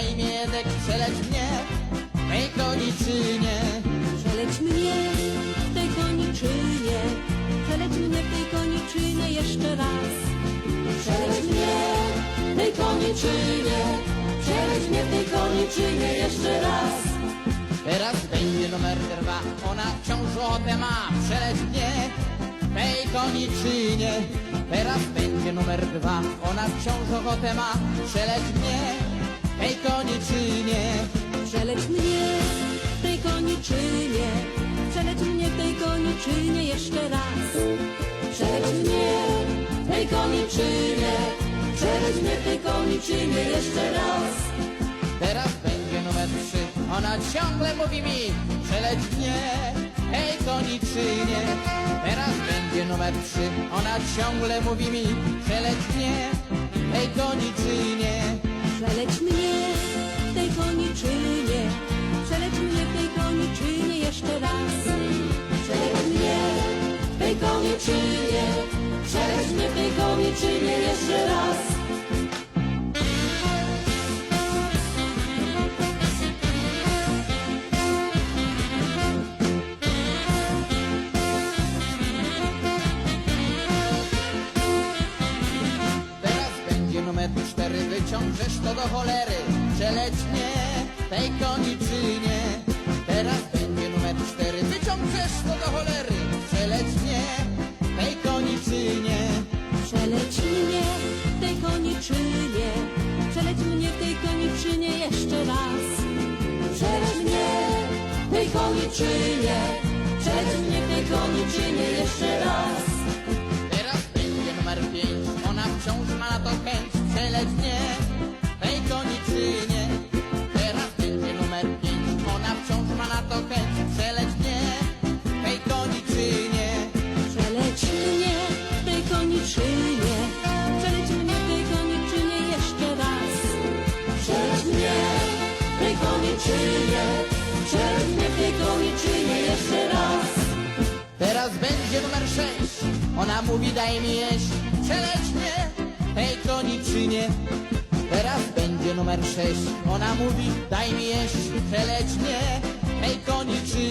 na imię Edek, przeleć mnie tej koniczynie. Przeleć mnie w tej koniczynie, przeleć mnie w tej koniczynie jeszcze raz. Przeleć mnie w tej koniczynie, przeleć mnie w tej koniczynie jeszcze raz. Teraz będzie numer dwa, ona wciąż ochotę ma, przeleć mnie tej koniczynie. Teraz będzie numer dwa, ona wciąż ochotę ma, przeleć mnie tej koniczynie. Przeleć mnie tej koniczynie, przeleć mnie tej koniczynie jeszcze raz. Przeleć mnie tej koniczynie, przeleć mnie tej koniczynie jeszcze raz. Teraz będzie numer trzy, ona ciągle mówi mi, przeleć mnie tej koniczynie. Teraz będzie numer trzy, ona ciągle mówi mi, przeleć mnie przeleć mnie w tej koniczynie jeszcze raz. Teraz będzie numer cztery, wyciągniesz to do cholery, przeleć mnie tej koniczynie. Teraz będzie numer cztery, wyciągniesz to do cholery, przeleć mnie raz. Przeleć mnie tej koniczynie, przeleć mnie tej koniczynie jeszcze raz. Mnie w tej koniczynie jeszcze raz. Teraz będzie numer sześć, ona mówi daj mi jeść, przeleć mnie tej koniczynie. Teraz będzie numer sześć, ona mówi daj mi jeść, przeleć mnie tej koniczynie.